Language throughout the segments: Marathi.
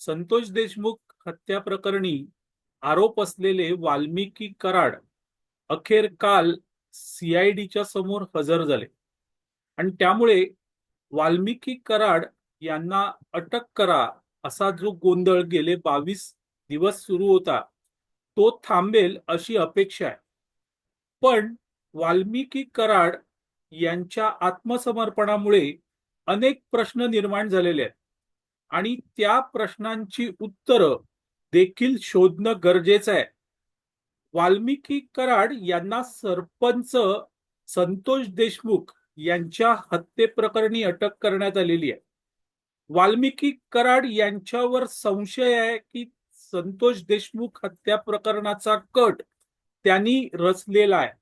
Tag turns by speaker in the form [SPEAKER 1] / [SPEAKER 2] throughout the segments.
[SPEAKER 1] संतोष देशमुख हत्या प्रकरणी आरोप असलेले वाल्मिकी कराड अखेर काल सीआयडीच्या समोर हजर झाले. आणि त्यामुळे वाल्मिकी कराड यांना अटक करा असा जो गोंधळ गेले बावीस दिवस सुरू होता तो थांबेल अशी अपेक्षा आहे. पण वाल्मिकी कराड यांच्या आत्मसमर्पणामुळे अनेक प्रश्न निर्माण झालेले आहेत. आणि त्या प्रश्नांची उत्तरं देखील शोधणं गरजेचं आहे. वाल्मिकी कराड यांना सरपंच संतोष देशमुख यांच्या हत्येप्रकरणी अटक करण्यात आलेली आहे. वाल्मिकी कराड यांच्यावर संशय आहे की संतोष देशमुख हत्या प्रकरणाचा कट त्यांनी रचलेला आहे.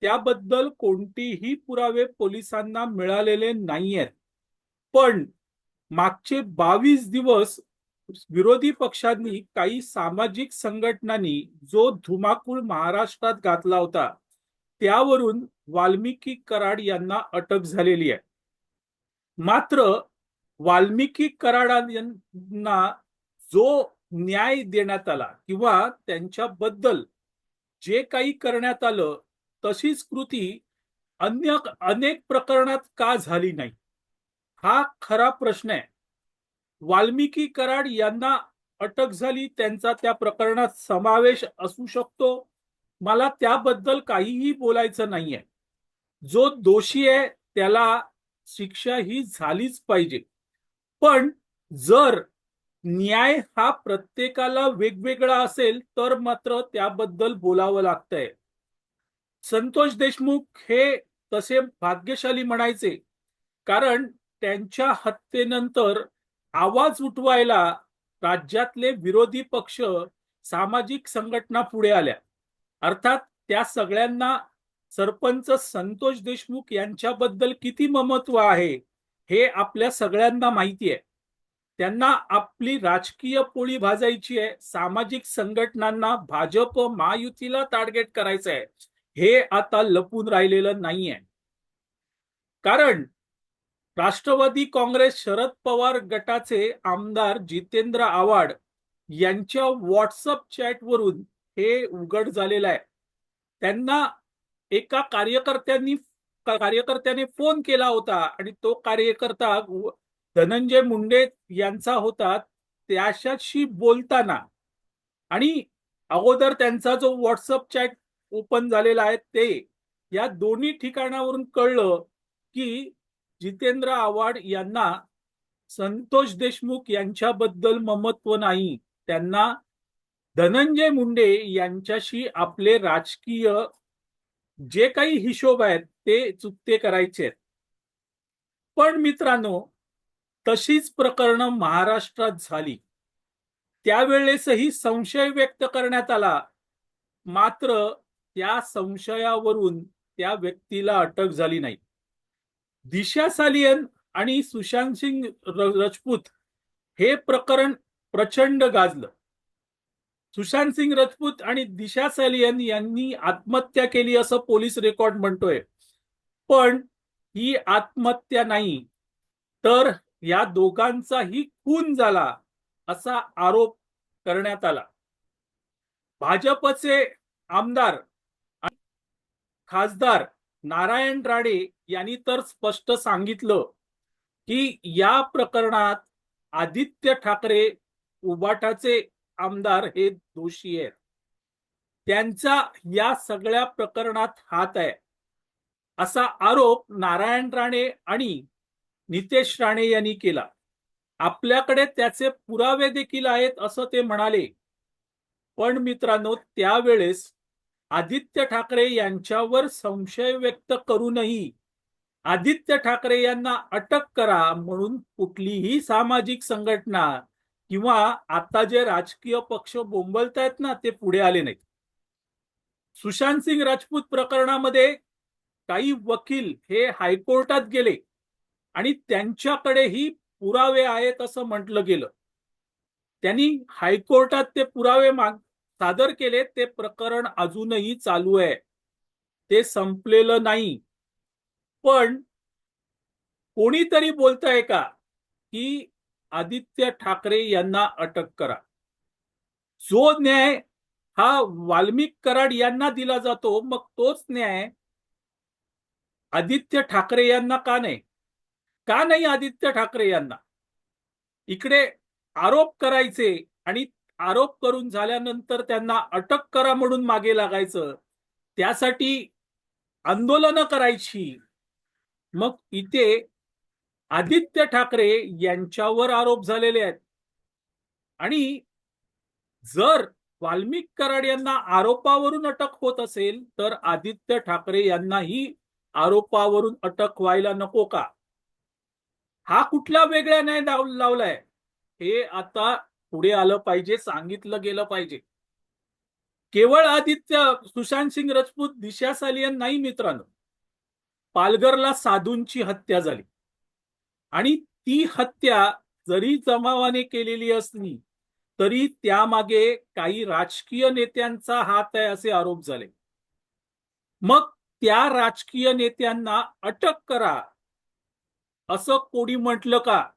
[SPEAKER 1] त्याबद्दल कोणतीही पुरावे पोलिसांना मिळालेले नाहीयेत. पण मागचे बावीस दिवस विरोधी पक्षांनी काही सामाजिक संघटनांनी जो धुमाकूळ महाराष्ट्रात घातला होता त्यावरून वाल्मिकी कराड यांना अटक झालेली आहे. मात्र वाल्मिकी कराडांना जो न्याय देण्यात आला किंवा त्यांच्याबद्दल जे काही करण्यात आलं तशीच कृती अन्य अनेक प्रकरणात का झाली नाही? हा खरा प्रश्न आहे. वाल्मिकी कराड यांना अटक झाली त्यांचा त्या प्रकरणात समावेश असू शकतो. मला त्याबद्दल काहीही बोलायचं नाहीये. जो दोषी आहे त्याला शिक्षा ही झालीच पाहिजे. पण जर न्याय हा प्रत्येकाला वेगवेगळा असेल तर मात्र त्याबद्दल बोलावं लागतंय. संतोष देशमुख हे तसे भाग्यशाली म्हणायचे. कारण त्यांच्या हत्येनंतर आवाज उठवायला राज्यातले विरोधी पक्ष सामाजिक संघटना पुढे आल्या. अर्थात त्या सगळ्यांना सरपंच संतोष देशमुख यांच्याबद्दल किती ममत्व आहे हे आपल्या सगळ्यांना माहिती आहे. त्यांना आपली राजकीय पोळी भाजायची आहे सामाजिक संघटनांना भाजप महायुतीला टार्गेट करायचं आहे हे आता लपून राहिलेलं नाहीये. कारण राष्ट्रवादी काँग्रेस शरद पवार गटाचे आमदार जितेंद्र आव्हाड यांच्या व्हॉट्सअप चॅटवरून हे उघड झालेलं आहे. त्यांना एका कार्यकर्त्यांनी कार्यकर्त्याने फोन केला होता आणि तो कार्यकर्ता धनंजय मुंडे यांचा होता त्याच्याशी बोलताना. आणि अगोदर त्यांचा जो व्हॉट्सअप चॅट ओपन झालेला आहे ते या दोन्ही ठिकाणावरून कळलं की जितेंद्र आव्हाड यांना संतोष देशमुख यांच्याबद्दल ममत्व नाही. त्यांना धनंजय मुंडे यांच्याशी आपले राजकीय जे काही हिशोब आहेत ते चुकते करायचे पण मित्रांनो तशीच प्रकरणं महाराष्ट्रात झाली. त्यावेळेसही संशय व्यक्त करण्यात आला. मात्र त्या संशयावरून त्या व्यक्तीला अटक झाली नाही. दिशा सालियन आणि सुशांत सिंग राजपूत हे प्रकरण प्रचंड गाजलं. सुशांत सिंग राजपूत आणि दिशा सालियन यांनी आत्महत्या केली असं पोलीस रेकॉर्ड म्हणतोय. पण ही आत्महत्या नाही तर या दोघांचाही खून झाला असा आरोप करण्यात आला. भाजपचे आमदार खासदार नारायण राणे यांनी तर स्पष्ट सांगितलं की या प्रकरणात आदित्य ठाकरे उबाटाचे आमदार हे दोषी आहेत. त्यांचा या सगळ्या प्रकरणात हात आहे. असा आरोप नारायण राणे आणि नितेश राणे यांनी केला. आपल्याकडे त्याचे पुरावे देखील आहेत असं ते म्हणाले. पण मित्रांनो त्यावेळेस आदित्य ठाकरे यांच्यावर संशय व्यक्त करूनही आदित्य ठाकरे यांना अटक करा म्हणून कुठलीही सामाजिक संघटना किंवा आता जे राजकीय पक्ष बोंबलतायत ना ते पुढे आले नाहीत. सुशांत सिंग राजपूत प्रकरणामध्ये काही वकील हे हायकोर्टात गेले आणि त्यांच्याकडेही पुरावे आहेत असं म्हटलं गेलं. त्यांनी हायकोर्टात ते पुरावे माग सादर केले ते प्रकरण अजूनही चालू आहे. ते संपलेलं नाही. पण कोणीतरी बोलतंय का की आदित्य ठाकरे यांना अटक करा? जो न्याय हा वाल्मिक कराड यांना दिला जातो मग तोच न्याय आदित्य ठाकरे यांना का नाही? का नाही आदित्य ठाकरे यांना? इकडे आरोप करायचे आणि आरोप करून झाल्यानंतर त्यांना अटक करा म्हणून मागे लागायचं त्यासाठी आंदोलनं करायची. मग इथे आदित्य ठाकरे यांच्यावर आरोप झालेले आहेत. आणि जर वाल्मिक कराड यांना आरोपावरून अटक होत असेल तर आदित्य ठाकरे यांनाही आरोपावरून अटक व्हायला नको का? हा कुठला वेगळा न्याय लावलाय? हे आता पुढे आलं पाहिजे सांगितलं गेलं पाहिजे. केवळ आदित्य सुशांत सिंग राजपूत दिशा सालियन नाही मित्रांनो. पालघरला साधूंची हत्या झाली. आणि ती हत्या जरी जमावाने केलेली असली तरी त्यामागे काही राजकीय नेत्यांचा हात आहे असे आरोप झाले. मग त्या राजकीय नेत्यांना अटक करा. असं कोणी म्हटलं का?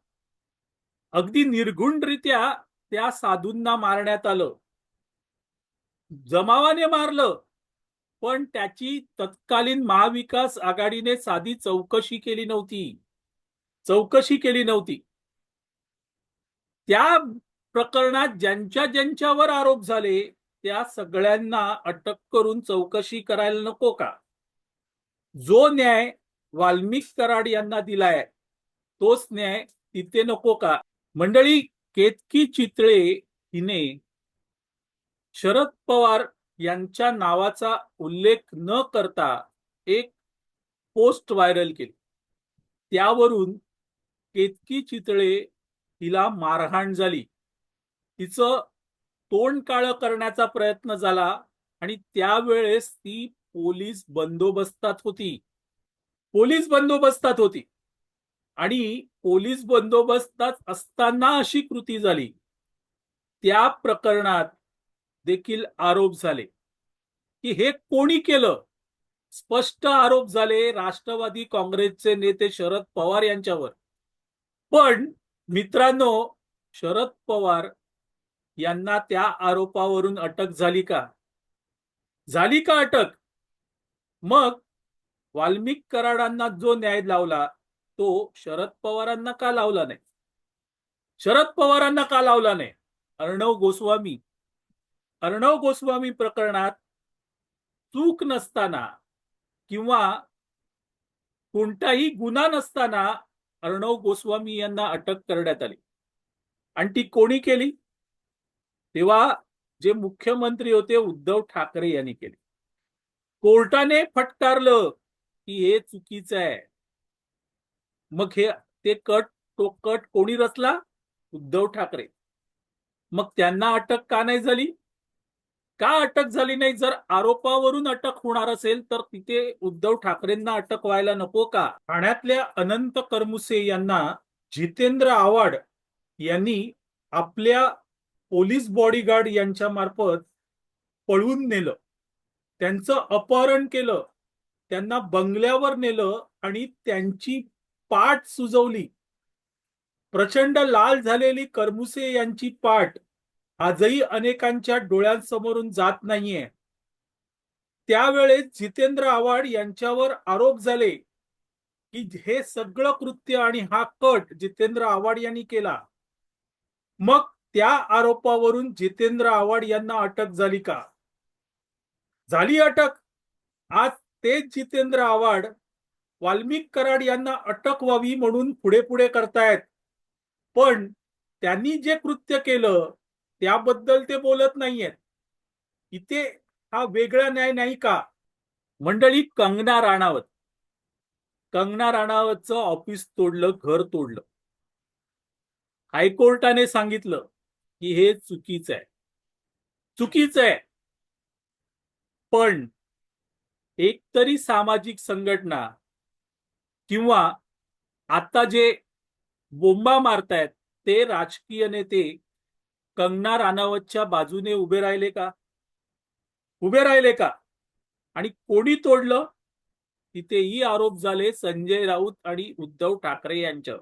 [SPEAKER 1] अगदी निर्गुणरित्या त्या साधूंना मारण्यात आलं. जमावाने मारलं पण त्याची तत्कालीन महाविकास आघाडीने साधी चौकशी केली नव्हती. चौकशी केली नव्हती. त्या प्रकरणात ज्यांच्या ज्यांच्यावर आरोप झाले त्या सगळ्यांना अटक करून चौकशी करायला नको का? जो न्याय वाल्मिक कराड यांना दिलाय तोच न्याय तिथे नको का? मंडळी केतकी चितळे हिने शरद पवार यांच्या नावाचा उल्लेख न करता एक पोस्ट व्हायरल केली. त्यावरून केतकी चितळे हिला मारहाण झाली. तिचं तोंड काळं करण्याचा प्रयत्न झाला आणि त्यावेळेस ती पोलीस बंदोबस्तात होती. पोलीस बंदोबस्तात होती. आणि पोलीस बंदोबस्तात असताना अशी कृती झाली. त्या प्रकरणात देखील आरोप झाले. की हे कोणी केलं? स्पष्ट आरोप झाले राष्ट्रवादी काँग्रेसचे नेते शरद पवार यांच्यावर. पण मित्रांनो शरद पवार यांना त्या आरोपावरून अटक झाली का? झाली का अटक? मग वाल्मिक कराडांना जो न्याय लावला तो शरद पवारांना का लावला नाही? शरद पवारांना का लावला नाही? अर्णव गोस्वामी. अर्णव गोस्वामी प्रकरणात चूक नसताना किंवा कोणताही गुन्हा नसताना अर्णव गोस्वामी यांना अटक करण्यात आली. आणि ती कोणी केली? तेव्हा जे मुख्यमंत्री होते उद्धव ठाकरे यांनी केली. कोर्टाने फटकारलं की हे चुकीचं आहे. मग हे ते कट तो कट कोणी रचला? उद्धव ठाकरे. मग त्यांना अटक का नाही झाली? का अटक झाली नाही? जर आरोपावरून अटक होणार असेल तर तिथे उद्धव ठाकरेंना अटक व्हायला नको का? ठाण्यातल्या अनंत करमुसे यांना जितेंद्र आव्हाड यांनी आपल्या पोलीस बॉडीगार्ड यांच्या मार्फत पळवून नेलं. त्यांचं अपहरण केलं. त्यांना बंगल्यावर नेलं आणि त्यांची पाठ सुजवली. प्रचंड लाल झालेली करमुसे यांची पाठ आजही अनेकांच्या डोळ्यांसमोरून जात नाहीये. त्यावेळेस जितेंद्र आव्हाड यांच्यावर आरोप झाले की हे सगळं कृत्य आणि हा कट जितेंद्र आव्हाड यांनी केला. मग त्या आरोपावरून जितेंद्र आव्हाड यांना अटक झाली का? झाली अटक. आज तेच जितेंद्र आव्हाड वाल्मिक कराड यांना अटक व्हावी म्हणून पुढे पुढे करतायत. पण त्यांनी जे कृत्य केलं त्याबद्दल ते बोलत नाहीयेत. इथे हा वेगळा न्याय नाही का? मंडळी कंगना राणावत. कंगना राणावतचं ऑफिस तोडलं घर तोडलं. हायकोर्टाने सांगितलं की हे चुकीचं आहे. चुकीचं आहे. पण एक तरी सामाजिक संघटना किंवा आता जे बोंबा मारतायत ते राजकीय नेते कंगना राणावतच्या बाजूने उभे राहिले का? उभे राहिले का? आणि कोणी तोडलं? तिथेही आरोप झाले संजय राऊत आणि उद्धव ठाकरे यांच्यावर.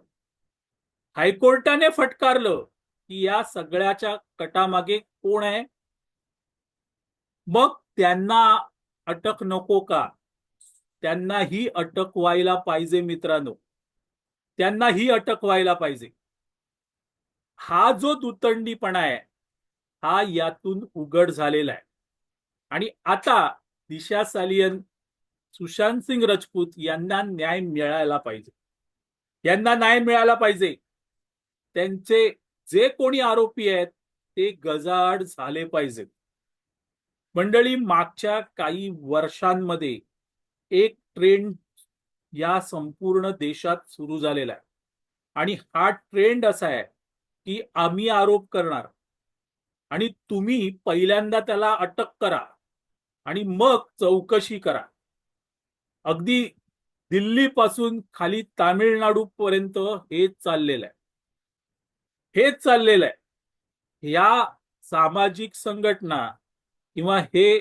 [SPEAKER 1] हायकोर्टाने फटकारलं की या सगळ्याच्या कटामागे कोण आहे? मग त्यांना अटक नको का? त्यांना ही अटक व्हायला पाहिजे मित्रांनो. त्यांना ही अटक व्हायला पाहिजे. हा जो दुतंडीपणा आहे हा यातून उघड झालेला आहे. आणि आता दिशा सालियन सुशांत सिंग राजपूत यांना न्याय मिळायला पाहिजे. यांना न्याय मिळाला पाहिजे. त्यांचे जे कोणी आरोपी आहेत ते गजाआड झाले पाहिजेत. मंडळी मागच्या काही वर्षांमध्ये एक ट्रेंड या संपूर्ण देशात सुरू झालेला आहे. आणि हा ट्रेंड असा आहे की आम्ही आरोप करणार आणि तुम्ही पहिल्यांदा त्याला अटक करा आणि मग चौकशी करा. अगदी दिल्लीपासून खाली तामिळनाडू पर्यंत हेच चाललेलं आहे. हेच चाललेलं आहे. या सामाजिक संघटना किंवा हे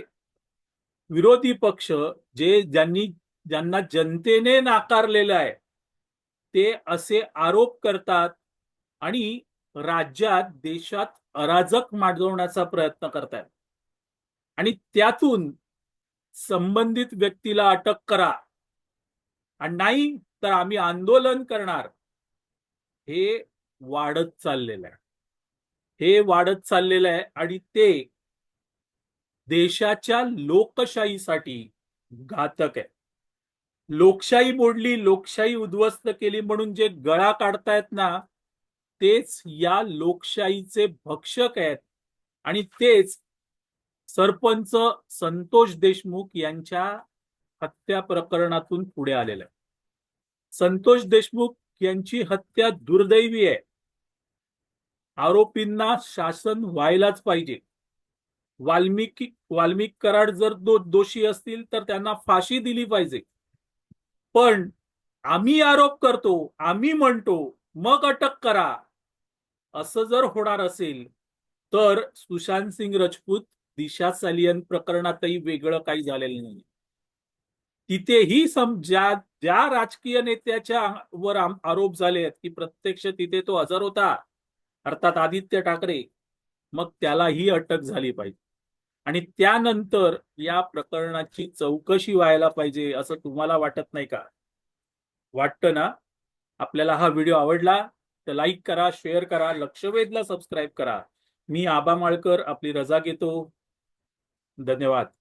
[SPEAKER 1] विरोधी पक्ष जे ज्यांनी ज्यांना जनतेने नाकारलेलं आहे ते असे आरोप करतात आणि राज्यात देशात अराजक माजवण्याचा प्रयत्न करतात आणि त्यातून संबंधित व्यक्तीला अटक करा. आणि नाही तर आम्ही आंदोलन करणार. हे वाढत चाललेलं आहे. हे वाढत चाललेलं आहे आणि ते देशाच्या लोकशाहीसाठी घातक आहे. लोकशाही मोडली लोकशाही उद्ध्वस्त केली म्हणून जे गळा काढतायत ना तेच या लोकशाहीचे भक्षक आहेत. आणि तेच सरपंच संतोष देशमुख यांच्या हत्या प्रकरणातून पुढे आलेलं आहे. संतोष देशमुख यांची हत्या दुर्दैवी आहे. आरोपींना शासन व्हायलाच पाहिजे. वाल्मिकी वाल्मिक कराड जर दो दोषी असतील तर त्यांना फाशी दिली पाहिजे. पण आम्ही आरोप करतो आम्ही म्हणतो मग अटक करा. असं जर होणार असेल तर सुशांत सिंग राजपूत दिशा सालियन प्रकरणातही वेगळं काही झालेलं नाही तिथेही सम ज्या ज्या राजकीय नेत्याच्या वर आरोप झाले आहेत की प्रत्यक्ष तिथे तो हजर होता अर्थात आदित्य ठाकरे मग त्यालाही अटक झाली पाहिजे. आणि त्यानंतर या प्रकरणाची चौकशी व्हायला पाहिजे असं तुम्हाला वाटत नाही का? वाटतं ना? आपल्याला हा व्हिडिओ आवडला तर लाईक करा शेअर करा लक्षवेधला सबस्क्राईब करा. मी आबा माळकर आपली रजा घेतो. धन्यवाद.